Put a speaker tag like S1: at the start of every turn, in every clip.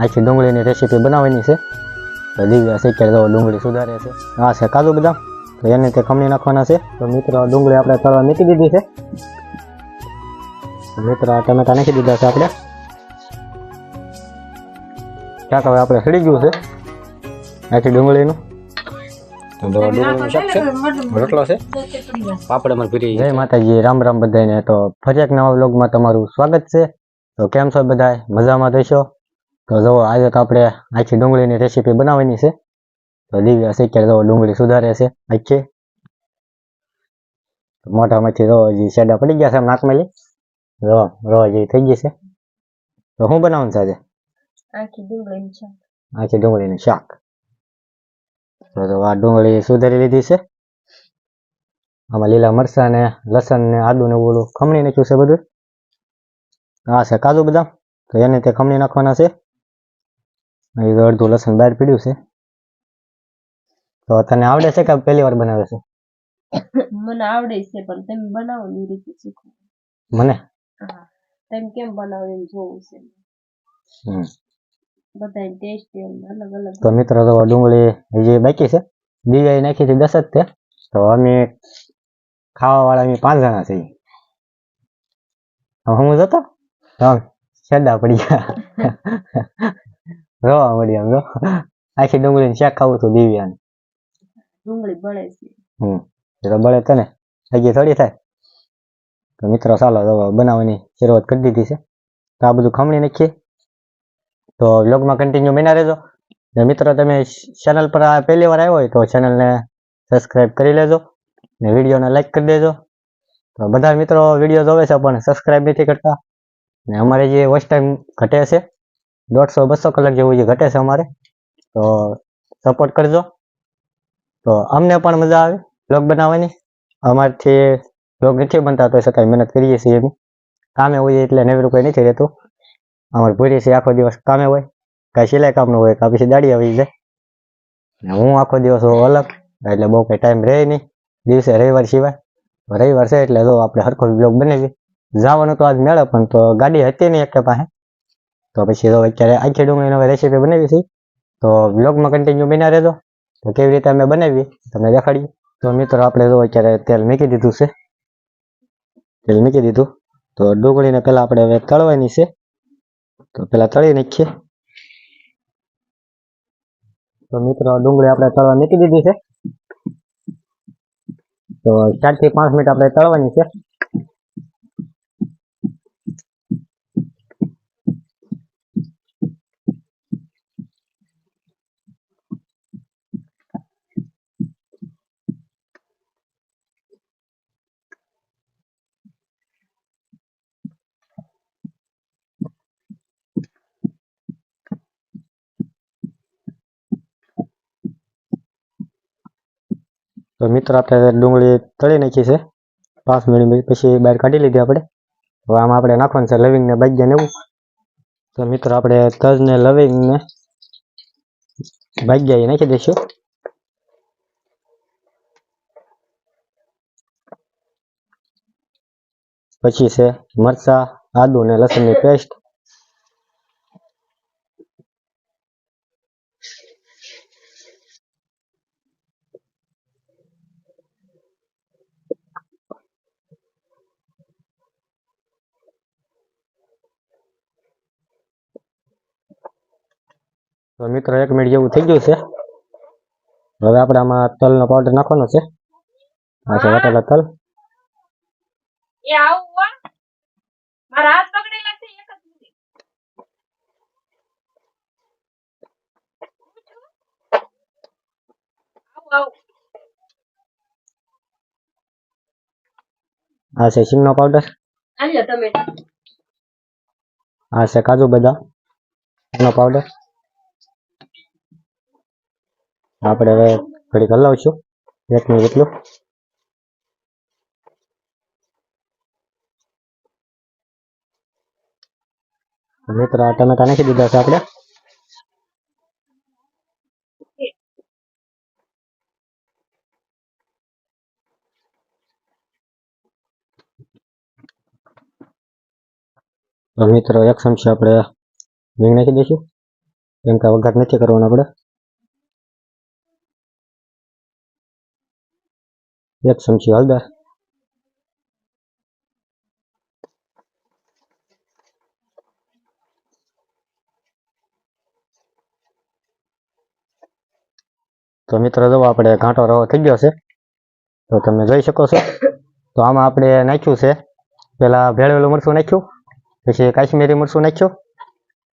S1: આખી ડુંગળીની રેસીપી બનાવવાની છે. તો દિવ્યા શીખે તો ડુંગળી સુધારે છે. આ છે કાજુ બદામ. તો એને તે ખમણી નાખવાના છે. તો મિત્રો ડુંગળી આપણે તળવા મૂકી દીધી છે. મિત્રો ટમેટા નાખી દીધા છે આપણે. ક્યાંક હવે આપણે સડી ગયું છે. આખી ડુંગળીનું. તો ડુંગળીનું શાક છે? રોટલો છે?
S2: પાપડ અમારે ભરી
S1: જય માતાજી રામ રામ બધાને તો ફરી એક નવા વ્લોગમાં તમારું સ્વાગત છે. તો કેમ છો બધાય? મજામાં થશો તો જો આજે આપણે આખી ડુંગળીની રેસીપી બનાવવાની છે. તો દિવ્યા શીખ્યા જો ડુંગળી સુધારે છે આખી. તો મોઢામાંથી રો હજી શેડા પડી ગયા છે નાકમાં લી રો રો હજી થઈ ગઈ છે. તો શું બનાવવાનું છે આજે?
S3: આખી ડુંગળીનું શાક.
S1: આખી ડુંગળીનું શાક. તો તો આ ડુંગળી સુધારી લીધી છે. આમાં લીલા મરચાં ને લસણ ને આદુ ને ઓલું ખમણી નાખ્યું છે બધું. હા છે કાજુ બદામ. તો એને તે ખમણી નાખવાના છે. અહીં તો અડધું લસણ બહાર પીડ્યું છે. તો તને આવડે છે કે પહેલી વાર બનાવે છે?
S3: મને આવડે છે પણ તમે બનાવવાની રીતે શીખો.
S1: મને?
S3: હા. તમે કેમ બનાવો એમ જોવું છે
S1: હમ.
S3: બધાની ટેસ્ટ અલગ અલગ.
S1: તો મિત્રો તો ડુંગળી જે બાકી છે. દિવ્યાએ નાખી હતી દસ જ તે તો અમે ખાવા વાળા અમે પાંચ જણા છીએ. હું જતો? છેડા પડી ગયા. રોવા મળી આમ રો આખી ડુંગળીને શાક ખાવું હતું દિવ્યાને
S3: ડુંગળી બળે છે
S1: હમ એ તો બળે તને હજી થોડી થાય તો મિત્રો ચાલો તો બનાવવાની શરૂઆત કરી દીધી છે તો આ બધું ખમણી નાખીએ તો વ્લોગમાં કન્ટિન્યુ બના રહેજો ને મિત્રો તમે ચેનલ પર આ પહેલી વાર આવ્યો હોય તો ચેનલને સબસ્ક્રાઇબ કરી લેજો ને વિડીયોને લાઈક કરી દેજો તો બધા મિત્રો વીડિયો જોવે છે પણ સબસ્ક્રાઇબ નથી કરતા ને અમારે જે વોચ ટાઈમ ઘટે છે દોઢસો બસો કલાક જેવું જે ઘટે છે અમારે, તો સપોર્ટ કરજો. તો અમને પણ મજા આવે બ્લોગ બનાવવાની. અમારથી બ્લોગ નથી બનતા, તો છતાંય મહેનત કરીએ છીએ એમ કામે હોઈએ એટલે નવી કંઈ નથી રહેતું. અમારે ભૂરી છીએ આખો દિવસ કામે હોય, કાંઈ સિલાઈ કામનું હોય કાં પછી દાડી આવી જાય. હું આખો દિવસ અલગ, એટલે બહુ કંઈ ટાઈમ રહે નહીં. દિવસે રવિવાર સિવાય. રવિવાર છે એટલે જો આપણે હરખો બ્લોગ બનાવીએ. જવાનું તો આજ મેળે, પણ તો ગાડી હતી નહીં એક પાસે. તો પછી તો અત્યારે આખી ડુંગળીનો રેસીપી બનાવી હતી તો બ્લોગમાં કન્ટિન્યુ બન્યા રહેજો. તો કેવી રીતે અમે બનાવી તમને દેખાડીએ. તો મિત્રો, આપણે જો અત્યારે તેલ મૂકી દીધું છે. તેલ મૂકી દીધું. તો ડુંગળીને પહેલાં આપણે હવે તળવાની છે. તો પહેલાં તળી નાખીએ. તો મિત્રો ડુંગળી આપણે તળવા મૂકી દીધી છે. તો ચારથી પાંચ મિનિટ આપણે તળવાની છે. તો મિત્રો, આપણે ડુંગળી તળી નાખી છે. પાંચ મિનિટ પછી બહાર કાઢી લીધી આપણે. હવે આમાં આપણે નાખવાનું છે લવિંગ ને બાજ્યા ને એવું. તો મિત્રો, આપણે તજ ને લવિંગને બાજ્યા નાખી દઈશું. પછી છે મરચા, આદુ ને લસણની પેસ્ટ તો મિત્રો એક મિનિટ જેવું થઈ ગયું છે. હવે આપણે આમાં તલનો પાવડર નાખવાનો છે. આ છે વાટેલા તલ.
S3: એ આવું હો. મારા હાથ પકડેલા છે એક જ મિનિટ આવું આવું.
S1: આ છે સિંગનો પાવડર
S3: આલ્યો ટમેટા
S1: આ છે કાજુ બદામ નો પાવડર આપણે હવે ઘડીક હલાવશું. એક મિનિટ એટલું. મિત્રો આ ટમેટા નાખી દીધા છે આપણે. તો મિત્રો, એક ચમચી આપણે મીંગ નાખી દઈશું. કેમ કે વઘાર નથી કરવાનો આપણે. એક ચમચી હળદર તો મિત્રો, જો આપણે ઘાંટો રવો થઈ ગયો છે, તો તમે જોઈ શકો છો. તો આમાં આપણે નાખ્યું છે પેલા ભેળવેલું મરચું નાખ્યું, પછી કાશ્મીરી મરચું નાખ્યું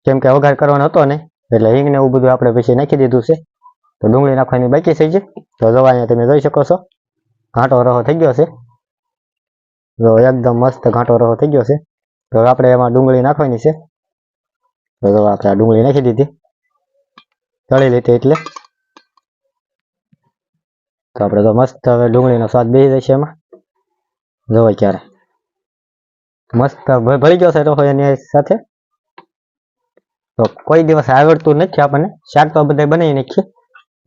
S1: કેમ કે વઘાર કરવાનો હતો ને, એટલે હિંગ ને એવું બધું આપણે પછી નાખી દીધું છે. તો ડુંગળી નાખવાની બાકી થઈ છે તો જો અહીંયા તમે જોઈ શકો છો. ઘાંટો રહો થઈ ગયો છે. જો એકદમ મસ્ત ઘાંટો રહો થઈ ગયો છે. તો આપણે એમાં ડુંગળી નાખવાની છે. તો આપણે આ ડુંગળી નાખી દીધી. તળી લીધી એટલે. તો આપણે તો મસ્ત હવે ડુંગળીનો સ્વાદ બેસી જશે એમાં. જોવાય ક્યારે. મસ્ત ભળી ગયો છે રહો એની સાથે. તો કોઈ દિવસ આવડતું નથી આપણને. શાક તો બધા બનાવી નાખીએ.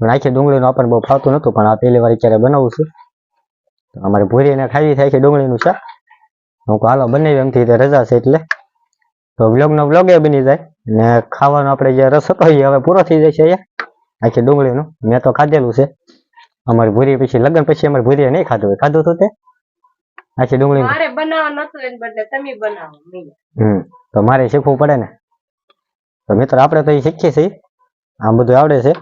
S1: પણ આખી ડુંગળીનું આપણને બહુ ફાવતું નહોતું, પણ આ પહેલી વાર ક્યારે બનાવું છું. તો અમારે ભૂરીને ખાવી થાય છે ડુંગળીનું શાક. હું હાલો બનાવી એમથી તે રજા છે એટલે. તો વ્લોગનો વ્લોગ એ બની જાય. ને ખાવાનો આપણે જે રસ હતો એ હવે પૂરો થઈ જાય છે અહીંયા. આખી ડુંગળીનું. મેં તો ખાધેલું છે. અમારી ભૂરી પછી લગ્ન પછી અમારી ભૂરીએ નહીં ખાધું હોય. ખાધું હતું તે? આખી ડુંગળી
S3: મારે બનાવવા નતું એને બદલે તમે બનાવો
S1: હમ. તો મારે શીખવું પડે ને. તો મિત્રો આપણે તો એ શીખીએ છીએ. આમ બધું આવડે છે.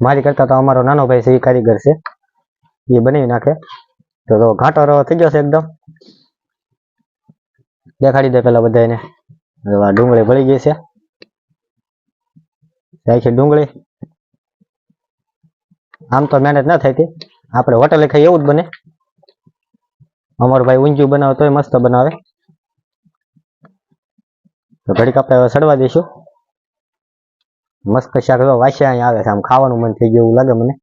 S1: મારી કરતા તો અમારો નાનો ભાઈ છે એ કારીગર છે. એ બનાવી નાખે. તો તો ઘાટો રવો થઈ ગયો છે એકદમ. દેખાડી દે પેલા બધાને આ ડુંગળી ભળી ગઈ છે. આખી ડુંગળી. આમ તો મહેનત ના થાય તે. આપણે હોટલે ખાઈ એવું જ બને. અમારો ભાઈ ઊંચું બનાવે તોય મસ્ત બનાવે. તો ઘડીક આપણે સડવા દઈશું મસ્ત શાક વાસ્યા અહીંયા આવે છે. આમ ખાવાનું મન થઈ ગયું એવું લાગે મને.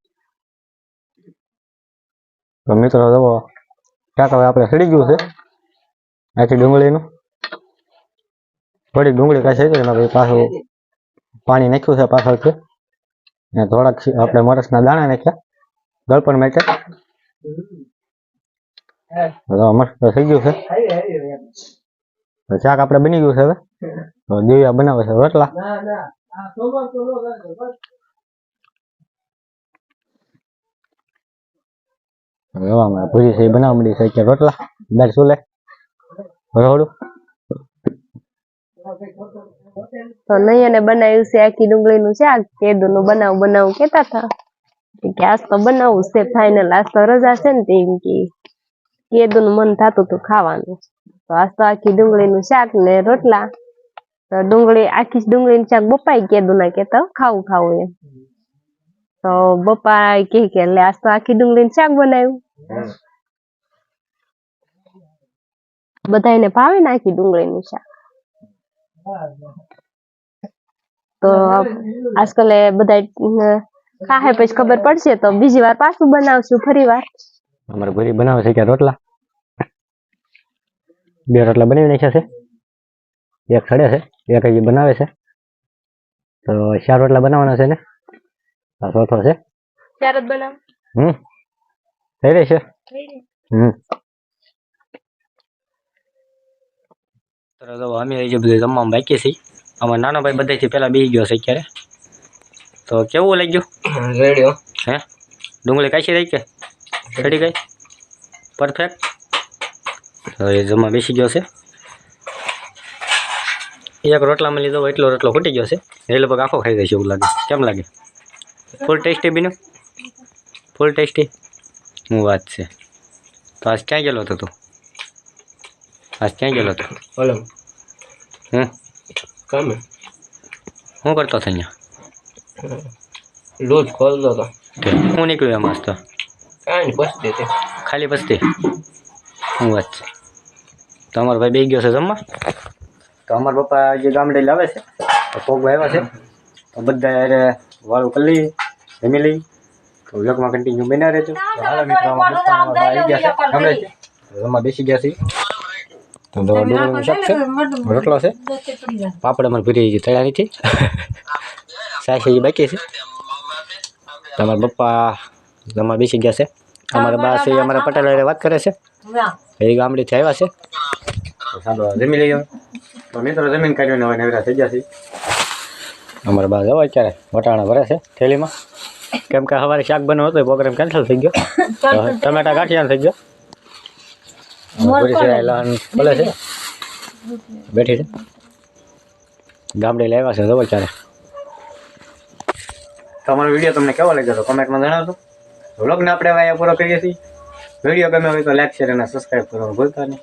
S1: મિત્રો, જો ક્યાંક હવે આપણે સડી ગયું છે આખી ડુંગળીનું. થોડીક ડુંગળી કાંઈ છે એમાં પછી પાણી નાખ્યું છે પાછળથી. ને થોડાક આપણે મરસના દાણા નાખ્યા ગળપણ માટે મસ્ત થઈ ગયું છે. શાક આપણે બની ગયું છે હવે. દિવ્યા બનાવે છે, રોટલા. હવે માં પૂરી છે બનાવવા મળી છે, અત્યારે રોટલા. દાળ સુલે રોડું
S4: તો નૈયાને બનાવ્યું છે આખી ડુંગળીનું શાક, કેદુનું બનાવ બનાવું કેતા હતા. કે આજ તો બનાવવું છે ફાઇનલ આજ તો રજા છે ને તેમ કે કે કેદુનું મન થતું હતું ખાવાનું. તો આજ તો આખી ડુંગળીનું શાક ને રોટલા. તો ડુંગળી, આખી ડુંગળીનું શાક બપાઈ કેદુના કેતા ખાવું ખાવું એમ. તો બપા કે કે આજ તો આખી ડુંગળીનું શાક બનાવ્યું. બધાને ભાવે નાખી ડુંગળીનું શાક. તો આજકાલ બધા ખાહે પછી ખબર પડશે તો બીજી વાર પાછું બનાવશું ફરી વાર.
S1: અમારે ઘરે બનાવે છે કે રોટલા. બે રોટલા બનાવી નાખ્યા છે. એક સડે છે એક હજી બનાવે છે. તો ચાર રોટલા બનાવવાના છે ને. આ ચોથો છે.
S4: ચાર જ બનાવ.
S1: હમ. થઈ રહેશે હમ.
S2: તો અમે જે બધું જમવામાં બાકી છે. અમારા નાનો ભાઈ બધાથી પહેલાં બેસી ગયો છે અત્યારે. તો કેવું લાગ્યું?
S5: રેડિયો
S2: હે. ડુંગળી કાચી રહી કે? રેડી ગઈ પરફેક્ટ તો એ જમવા બેસી ગયો છે. એક રોટલામાં લીધો હોય એટલો રોટલો ખૂટી ગયો છે. એ લગભગ આખો ખાઈ ગયો છે એવું લાગે. કેમ લાગે? ફૂલ ટેસ્ટી બીનું ફૂલ ટેસ્ટી હું વાત છે. તો આજ ક્યાં ગયેલો હતો તું? આજ ક્યાં ગયેલો હતો?
S5: હલો.
S2: હમ
S5: કામે?
S2: શું કરતો હતો અહીંયા?
S5: લૂજ ખોલતો હતો.
S2: હું નીકળ્યો એમાં તો?
S5: કાંઈ પસ્તી હતી
S2: ખાલી પસ્તી શું વાત છે. તો અમારો ભાઈ બે ગયો છે જમવા? તો અમારા પપ્પા જે ગામડે લાવે છે તો પોગવા આવ્યા છે. તો બધા વાળું કરી લઈએ જમી લઈએ. વ્લોગમાં કન્ટિન્યુ બન્યા રહેજો. તો હાલો મિત્રો આવી ગયા છે. ગામડે રમવા જમવા બેસી ગયા છે. તો ડુંગળીનું શાક છે? રોટલો છે? પાપડ અમારે ભરી તળ્યા નથી. એ બાકી છે. તમારા પપ્પા જમવા બેસી ગયા છે. અમારા બા છે અમારા પટેલ વાત કરે છે. એ ગામડેથી આવ્યા છે. ચાલો જમી લઈએ. હવે. તો મિત્રો જમીન કાઢીને હવે નવરા થઈ ગયા છે.
S1: અમારા બા જવા અત્યારે વટાણા ભરે છે થેલીમાં. કેમ કે સવારે શાક બનાવતો હતો પ્રોગ્રામ કેન્સલ થઈ ગયો. ટમેટા ગાંઠિયા થઈ ગયો. બોલે છે? બેઠી છે. ગામડે લેવા છે જવા અત્યારે તમારો વીડિયો તમને કેવો લાગ્યો તો કમેન્ટમાં જણાવજો. વ્લોગને આપણે અહીંયા પૂરો કરીએ છીએ. વીડિયો ગમે હોય તો લાઈક શેર અને સબસ્ક્રાઈબ કરવાનું ભૂલતા નહીં.